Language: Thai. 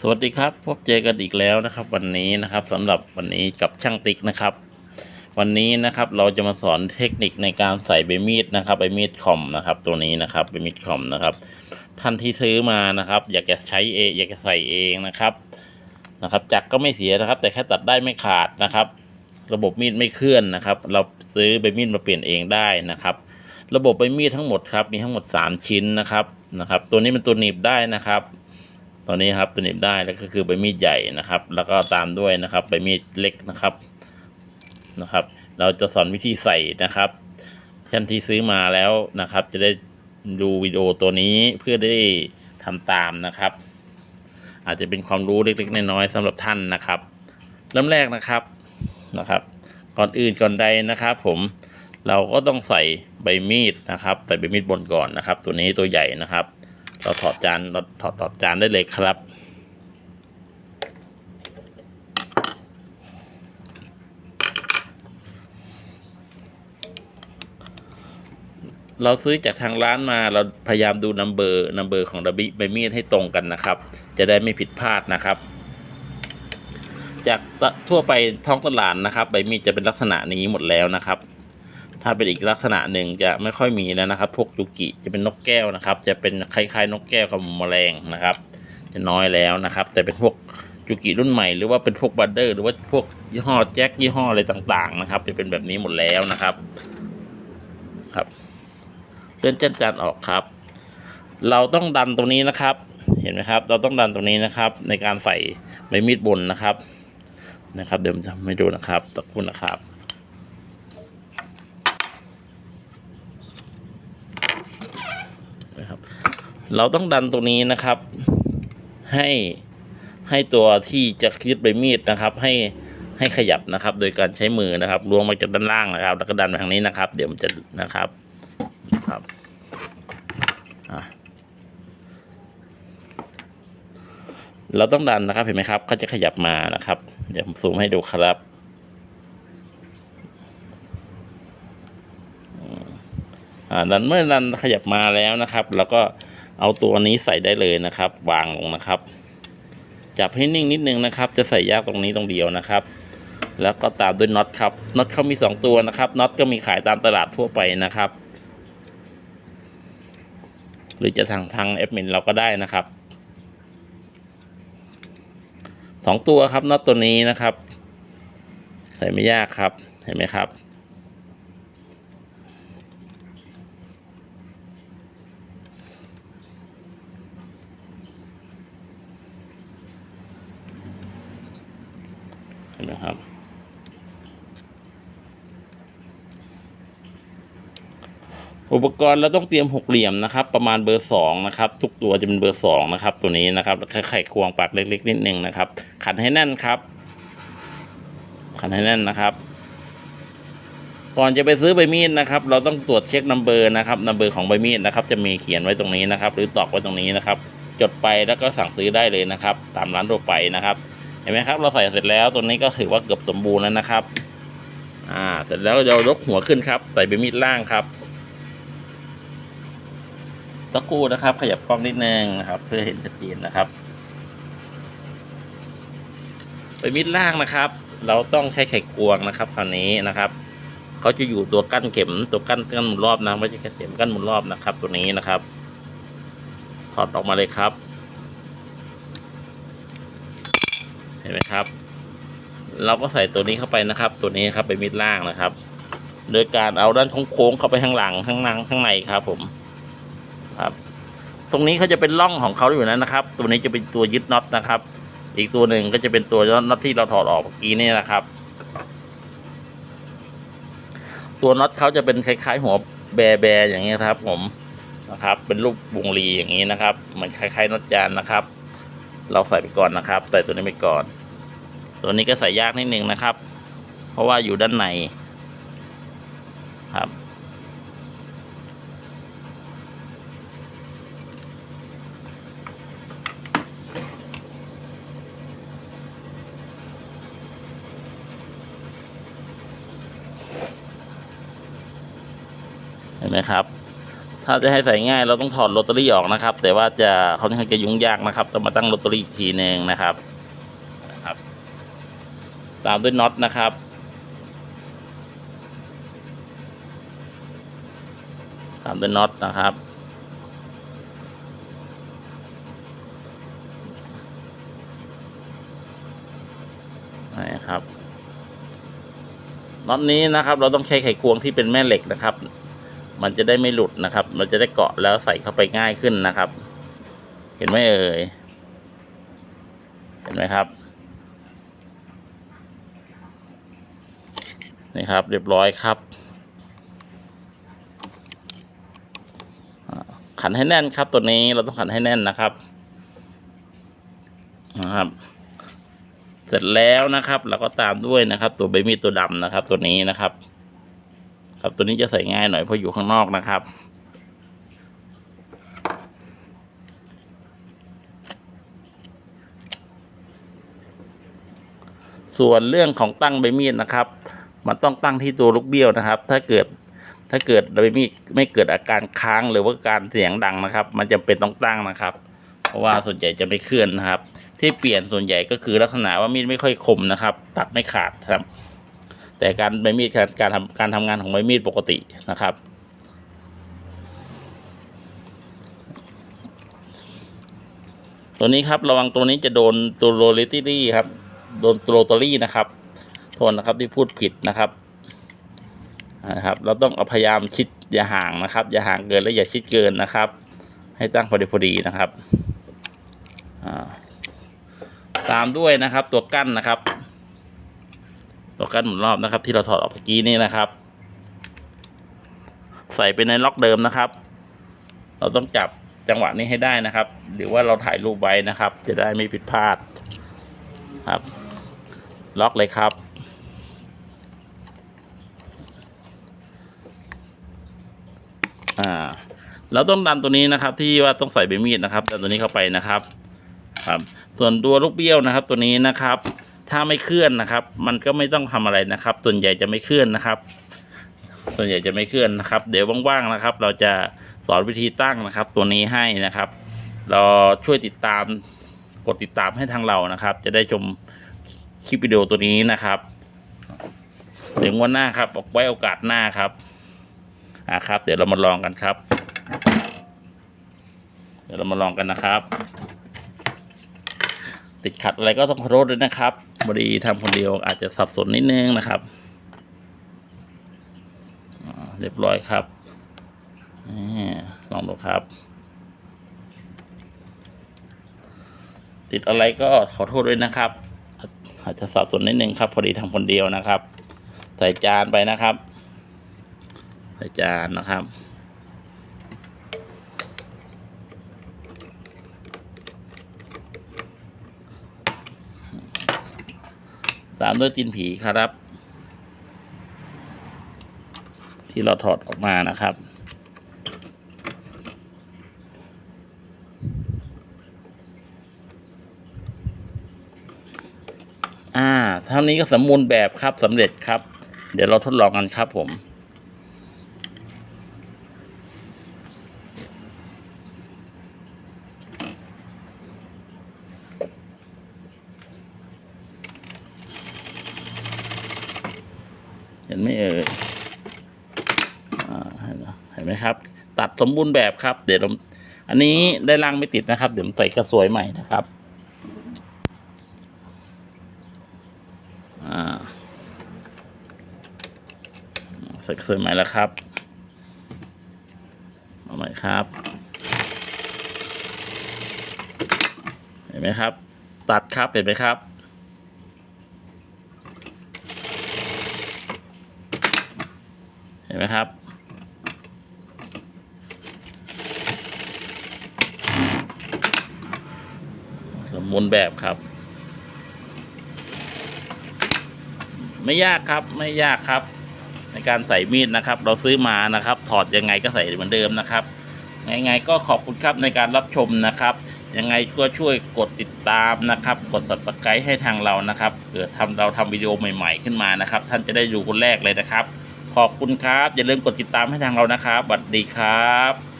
สวัสดีครับ พบเจอกันอีกแล้วนะครับ วันนี้นะครับสำหรับวันนี้กับช่างติ๊กนะครับ วันนี้นะครับเราจะมาสอนเทคนิคในการใส่ใบมีดนะครับใบมีดคอมนะครับ ตัวนี้นะครับใบมีดคอมนะครับ ท่านที่ซื้อมานะครับ อยากจะใช้เองอยากจะใส่เองนะครับนะครับ จักรก็ไม่เสียนะครับ แต่แค่ตัดได้ไม่ขาดนะครับ ระบบมีดไม่เคลื่อนนะครับ เราซื้อใบมีดมาเปลี่ยนเองได้นะครับ ระบบใบมีดทั้งหมดครับมีทั้งหมด 3 ชิ้นนะครับนะครับ ตัวนี้เป็นตัวหนีบได้นะครับ ตัวนี้ครับตัวหนีบได้แล้วก็คือใบมีดใหญ่นะครับ แล้วก็ตามด้วยนะครับใบมีดเล็กนะครับนะครับ เราจะสอนวิธีใส่นะครับท่านที่ซื้อมาแล้วนะครับ จะได้ดูวิดีโอตัวนี้เพื่อได้ทำตามนะครับ อาจจะเป็นความรู้เล็กๆน้อยๆสำหรับท่านนะครับ เริ่มแรกนะครับนะครับ ก่อนอื่นก่อนใดนะครับ ผมเราก็ต้องใส่ใบมีดนะครับ ใส่ใบมีดบนก่อนนะครับ ตัวนี้ตัวใหญ่นะครับ เราถอดจานเราถอดถอดจานได้เลยครับ เราซื้อจากทางร้านมาเราพยายามดูนัมเบอร์นัมเบอร์ของระบิใบมีดให้ตรงกันนะครับ จะได้ไม่ผิดพลาดนะครับ จากทั่วไปท้องตลาดนะครับ ใบมีดจะเป็นลักษณะนี้หมดแล้วนะครับ ถ้าเป็นอีกลักษณะหนึ่งจะไม่ค่อยมีแล้วนะครับ พวกจุกิจะเป็นนกแก้วนะครับ จะเป็นคล้ายๆ นกแก้วกับแมลงนะครับ จะน้อยแล้วนะครับ แต่เป็นพวกจุกิรุ่นใหม่หรือว่าเป็นพวกบัตเดอร์หรือว่าพวกยี่ห้อแจ็คยี่ห้ออะไรต่างๆนะครับ จะเป็นแบบนี้หมดแล้วนะครับ ครับเลื่อนเจ้นจานออกครับ เราต้องดันตรงนี้นะครับ เห็นไหมครับ เราต้องดันตรงนี้นะครับ ในการใส่ใบมีดบนนะครับนะครับ เดี๋ยวผมจะให้ดูนะครับตะคุณนะครับ เราต้องดันตรงนี้นะครับ ให้ให้ตัวที่จะยึดใบมีดนะครับ ให้ให้ขยับนะครับ โดยการใช้มือนะครับล้วงมาจากด้านล่างนะครับ แล้วก็ดันไปทางนี้นะครับ เดี๋ยวมันจะนะครับครับเราต้องดันนะครับเห็นไหมครับเขาจะขยับมานะครับ เดี๋ยวผมซูมให้ดูครับอ่าดันเมื่อดันขยับมาแล้วนะครับ แล้วก็ เอาตัวนี้ใส่ได้เลยนะครับ วางลงนะครับ จับให้นิ่งนิดนึงนะครับ จะใส่ยากตรงนี้ตรงเดียวนะครับ แล้วก็ตามด้วยน็อตครับน็อตเขามีสองตัวนะครับน็อตก็มีขายตามตลาดทั่วไปนะครับ หรือจะทางทางแอปมินเราก็ได้นะครับสองตัวครับน็อตตัวนี้นะครับ ใส่ไม่ยากครับเห็นไหมครับ เห็นไหมครับ อุปกรณ์เราต้องเตรียมหกเหลี่ยมนะครับ ประมาณเบอร์สองนะครับ ทุกตัวจะเป็นเบอร์สองนะครับ ตัวนี้นะครับไข่ควงปากเล็ก ๆ นิดนึงนะครับ ขันให้แน่นครับ ขันให้แน่นนะครับ ก่อนจะไปซื้อใบมีดนะครับ เราต้องตรวจเช็คนัมเบอร์นะครับนัมเบอร์ของใบมีดนะครับ จะมีเขียนไว้ตรงนี้นะครับ หรือตอกไว้ตรงนี้นะครับ จดไปแล้วก็สั่งซื้อได้เลยนะครับ ตามร้านทั่วไปนะครับ ห็นไหมครับเราใส่เสร็จแล้วตัวนี้ก็ถือว่าเกือบสมบูรณ์แล้วนะครับ อ่า เสร็จแล้วเรายกหัวขึ้นครับ ใส่ใบมีดล่างครับตะกูนะครับ ขยับกล้องนิดนึงนะครับ เพื่อเห็นชัดเจนนะครับใบมีดล่างนะครับ เราต้องใช้ไขควงนะครับ คราวนี้นะครับเขาจะอยู่ตัวกั้นเข็มตัวกั้นกั้นหมุนรอบนะไม่ใช่แค่เข็มกั้นหมุนรอบนะครับ ตัวนี้นะครับ ถอดออกมาเลยครับ เห็นไหมครับ เราก็ใส่ตัวนี้เข้าไปนะครับ ตัวนี้ครับเป็นมิดล่างนะครับ โดยการเอาด้านโค้งๆเข้าไปข้างหลังข้างนังข้างในครับ ผมครับ ตรงนี้เขาจะเป็นร่องของเขาอยู่นั้นนะครับ ตัวนี้จะเป็นตัวยึดน็อตนะครับ อีกตัวหนึ่งก็จะเป็นตัวน็อตที่เราถอดออกเมื่อกี้นี่นะครับ ตัวน็อตเขาจะเป็นคล้ายๆ หัวแบแบอย่างเงี้ยครับ ผมนะครับ เป็นรูปวงรีอย่างนี้นะครับเหมือนคล้ายๆน็อตจานนะครับ เราใส่ไปก่อนนะครับ ใส่ตัวนี้ไปก่อน ตัวนี้ก็ใส่ยากนิดนึงนะครับ เพราะว่าอยู่ด้านในครับเห็นไหมครับ ถ้าจะให้ใส่ง่ายเราต้องถอดโรตารี่ออกนะครับ แต่ว่าจะค่อนข้างจะยุ่งยากนะครับ ต้องมาตั้งโรตารี่อีกทีหนึ่งนะครับ ตามด้วยน็อตนะครับ ตามด้วยน็อตนะครับ นะครับ น็อตนี้นะครับเราต้องใช้ไขควงที่เป็นแม่เหล็กนะครับ มันจะได้ไม่หลุดนะครับ มันจะได้เกาะแล้วใส่เข้าไปง่ายขึ้นนะครับ เห็นไหมเอ่ย เห็นไหมครับ นี่ครับ เรียบร้อยครับ ขันให้แน่นครับตัวนี้เราต้องขันให้แน่นนะครับนะครับ เสร็จแล้วนะครับเราก็ตามด้วยนะครับ ตัวใบมีดตัวดำนะครับ ตัวนี้นะครับ ครับตัวนี้จะใส่ง่ายหน่อยเพราะอยู่ข้างนอกนะครับส่วนเรื่องของตั้งใบมีดนะครับ มันต้องตั้งที่ตัวลูกเบี้ยวนะครับ ถ้าเกิดถ้าเกิดใบมีดไม่เกิดอาการค้างหรือว่าการเสียงดังนะครับ มันจะเป็นต้องตั้งนะครับ เพราะว่าส่วนใหญ่จะไม่เคลื่อนนะครับ ที่เปลี่ยนส่วนใหญ่ก็คือลักษณะว่ามีดไม่ค่อยคมนะครับ ตัดไม่ขาดครับ แต่การใบมีดการการทำการทำงานของใบมีดปกตินะครับตัวนี้ครับระวังตัวนี้จะโดนตัวโรลิตี้ครับ โดนตัวโรตอรี่นะครับ โทษนะครับที่พูดผิดนะครับนะครับเราต้องอพยายามชิดอย่าห่างนะครับ อย่าห่างเกินและอย่าชิดเกินนะครับ ให้ตั้งพอดีพอดีนะครับอ่าตามด้วยนะครับตัวกั้นนะครับ ตัวกั้นหมุนรอบนะครับ ที่เราถอดออกเมื่อกี้นี่นะครับ ใส่ไปในล็อกเดิมนะครับ เราต้องจับจังหวะนี้ให้ได้นะครับ หรือว่าเราถ่ายรูปไว้นะครับ จะได้ไม่ผิดพลาดครับ ล็อกเลยครับ อ่าเราต้องดันตัวนี้นะครับ ที่ว่าต้องใส่ใบมีดนะครับดันตัวนี้เข้าไปนะครับ ครับ ส่วนตัวลูกเบี้ยวนะครับ ตัวนี้นะครับ ถ้าไม่เคลื่อนนะครับ มันก็ไม่ต้องทำอะไรนะครับ ส่วนใหญ่จะไม่เคลื่อนนะครับ ส่วนใหญ่จะไม่เคลื่อนนะครับ เดี๋ยวว่างๆนะครับ เราจะสอนวิธีตั้งนะครับ ตัวนี้ให้นะครับ เราช่วยติดตามกดติดตามให้ทางเรานะครับ จะได้ชมคลิปวิดีโอตัวนี้นะครับถึงวันหน้าครับออกไว้โอกาสหน้าครับ อ่าครับ เดี๋ยวเรามาลองกันครับ เดี๋ยวเรามาลองกันนะครับ ติดขัดอะไรก็ต้องขอโทษด้วยนะครับบดีทำคนเดียวอาจจะสับสนนิดนึงนะครับเรียบร้อยครับลองดูครับ ติดอะไรก็ขอโทษด้วยนะครับ อาจจะสับสนนิดนึงครับ พอดีทำคนเดียวนะครับ ใส่จานไปนะครับ ใส่จานนะครับ ตามด้วยตีนผีครับ ที่เราถอดออกมานะครับอ่าเท่านี้ก็สมบูรณ์แบบครับสำเร็จครับ เดี๋ยวเราทดลองกันครับผม เห็นไหมเอ่ยอ่าเห็นไหมครับ ตัดสมบูรณ์แบบครับ เดี๋ยวผมอันนี้ได้ล่างไม่ติดนะครับ เดี๋ยวผมใส่กระสวยใหม่นะครับใส่กระสวยใหม่แล้วครับเอาใหม่ครับ เห็นไหมครับ ตัดครับเห็นไหมครับ ห็นไหมครับสมบูรณ์แบบครับ ไม่ยากครับไม่ยากครับ ในการใส่มีดนะครับ เราซื้อมานะครับ ถอดยังไงก็ใส่เหมือนเดิมนะครับยังไงก็ขอบคุณครับในการรับชมนะครับ ยังไงก็ช่วยกดติดตามนะครับ กด subscribe ให้ทางเรานะครับ เกิดทำเราทำวิดีโอใหม่ ๆ ขึ้นมานะครับ ท่านจะได้ดูคนแรกเลยนะครับ ขอบคุณครับ อย่าลืมกดติดตามให้ทางเรานะครับสวัสดีครับ